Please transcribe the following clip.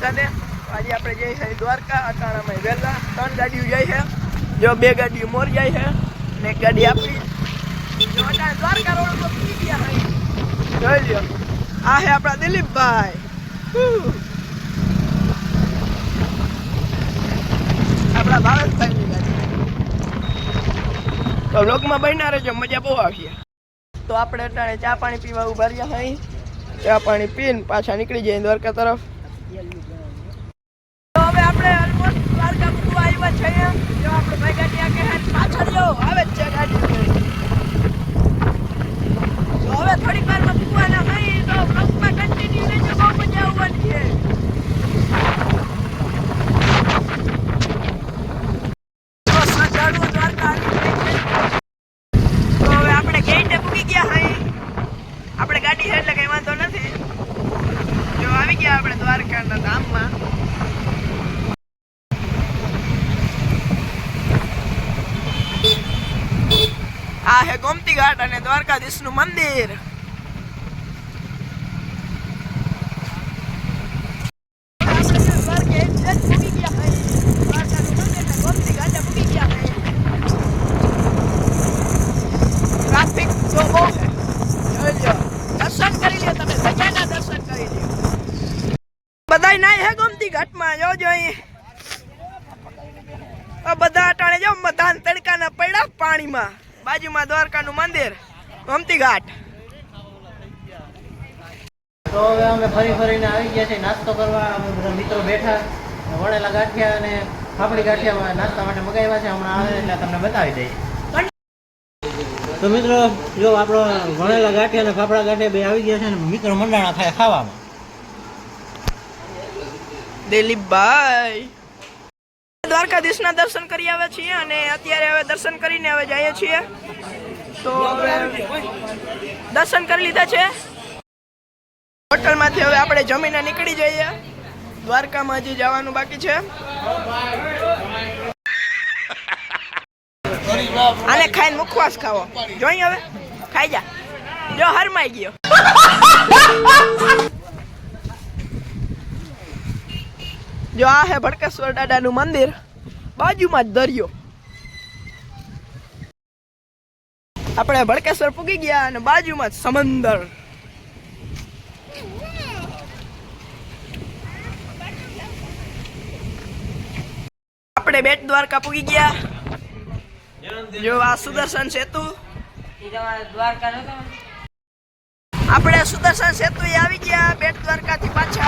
સાથે આજે આપણે જઈએ છીએ દ્વારકા, અટાણામાં વહેલા. ત્રણ ગાડીઓ જાય છે. જો બે ગાડીઓ મોર જાય છે ને ગાડી આપણી. દ્વારકા રોડ જોઈ લ્યો. આ છે આપણા દિલીપભાઈ. આપણા ભાવેશભાઈની ગાડી. તો વ્લોગમાં બન્યા રહેજો, મજા બહુ આવશે. તો આપણે અટાણે ચા પાણી પીવા ઊભા રહ્યા અહીં ચા પાણી પીને પાછા નીકળી જઈએ દ્વારકા તરફ તો હવે આપણે almost દ્વારકા પૂરવા આવ્યા છીએ જો આપણે ભાઈ ગાડી આગે હાથ પાછળ જો આવે જ છે ગાડી તો હવે થોડીક વારમાં પૂરવાના હોય તો બ્લોગમાં કન્ટિન્યુ રહેજો બહુ મજા આવવાની છે તો શ્રદ્ધાળુઓ દ્વારકા આવી ગઈ છે. તો હવે આપણે ગેટે પૂગી ગયા હઈ આપણે ગાડી છે એટલે કઈ વાંધો નથી જો આવી ગયા આપણે દ્વારકાના ધામમાં આ હે ગોમતી ઘાટ અને દ્વારકાધીશનું મંદિર આપણે જો દ્વારકે જ પૂગી ગયા હઈ. દ્વારકાનું મંદિર ને ગોમતી ઘાટે પૂગી ગયા હઈ. ટ્રાફિક તો બહુ છે જોઈ લ્યો દર્શન કરી લ્યો તમે સજાના દર્શન કરી લ્યો બધાય નાય હે ગોમતી ઘાટમાં? જો આ બધા અટાણે જો, મધાન તડકાના પડ્યા પાણીમાં. બાજુમાં દ્વારકાનું મંદિર ગોમતી ઘાટ તો હવે અમે ફરી ફરીને આવી ગયા છીએ નાસ્તો કરવા. અમે બધા મિત્રો બેઠા. વણેલા ગાંઠિયા અને ફાફડી ગાંઠિયા નાસ્તા માટે મગાવ્યા છે. હમણાં આવે એટલે તમને બતાવી દઈએ. તો મિત્રો જો આપણો વણેલા ગાંઠિયા અને ફાફડા ગાંઠિયા બે આવી ગયા છે ને મિત્રો મંડાણા થાય ખાવામાં. દિલીપભાઈ. દ્વારકાધીશના દર્શન કરી આવ્યા છીએ અને અત્યારે હવે દર્શન કરીને હવે જઈએ છીએ. તો દર્શન કરી લીધા છે. હોટલમાંથી હવે આપણે જમીને નીકળી જઈએ. દ્વારકામાં હજી જવાનું બાકી છે. આને ખાઈને મુખવાસ ખાવો. જોઈ હવે. ખાઈ જા. જો હરમાઈ ગયો. જો આ હે ભડકેશ્વર દાદાનું મંદિર. બાજુમાં જ દરિયો. આપણે ભડકેશ્વર પૂગી ગયા અને બાજુમાં જ સમંદર. આપણે બેટ દ્વારકા પૂગી ગયા. જો આ સુદર્શન સેતુ. આપણે સુદર્શન સેતુ આવી ગયા બેટ દ્વારકાથી પાછા.